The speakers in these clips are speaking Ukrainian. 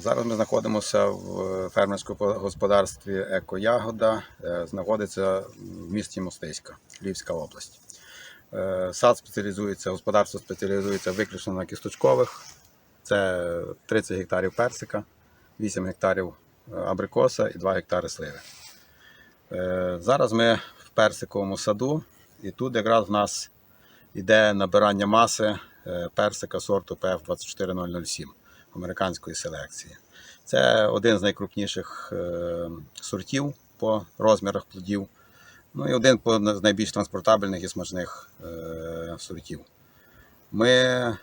Зараз ми знаходимося в фермерському господарстві Екоягода, е, знаходиться в місті Мостиська, Львівська область. Е, Сад спеціалізується, господарство спеціалізується виключно на кісточкових. Це 30 гектарів персика, 8 гектарів е, абрикоса і 2 гектари сливи. Е, Зараз ми в персиковому саду, і тут якраз в нас йде набирання маси е, персика сорту PF24007 американської селекції. Це один з найкрупніших е, сортів по розмірах плодів. Ну і один з найбільш транспортабельних і смачних е, сортів. Ми е,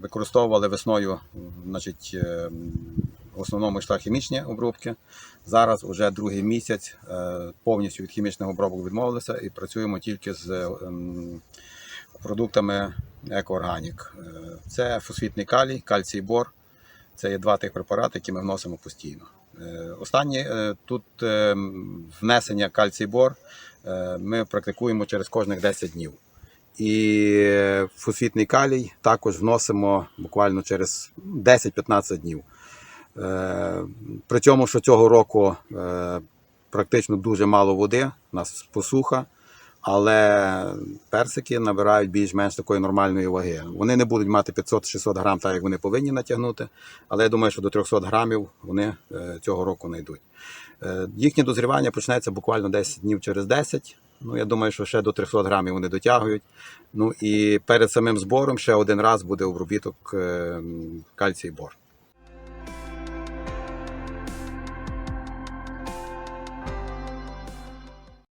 використовували весною значить, в основному йшла хімічні обробки. Зараз вже другий місяць повністю від хімічних обробок відмовилися і працюємо тільки з продуктами екоорганік. Це фосфітний калій, кальцій бор. Це є два тих препарати, які ми вносимо постійно. Е, Останнє е, тут е, внесення кальцій бор ми практикуємо через кожних 10 днів. І фосфітний калій також вносимо буквально через 10-15 днів. При цьому, що цього року практично дуже мало води, у нас посуха, але персики набирають більш-менш такої нормальної ваги. Вони не будуть мати 500-600 грам, так як вони повинні натягнути, але я думаю, що до 300 грамів вони е, цього року не йдуть. Е, Їхнє дозрівання почнеться буквально 10 днів через 10. Ну, я думаю, що ще до 300 грамів вони дотягують. Ну і перед самим збором ще один раз буде обробіток е, кальцій бор.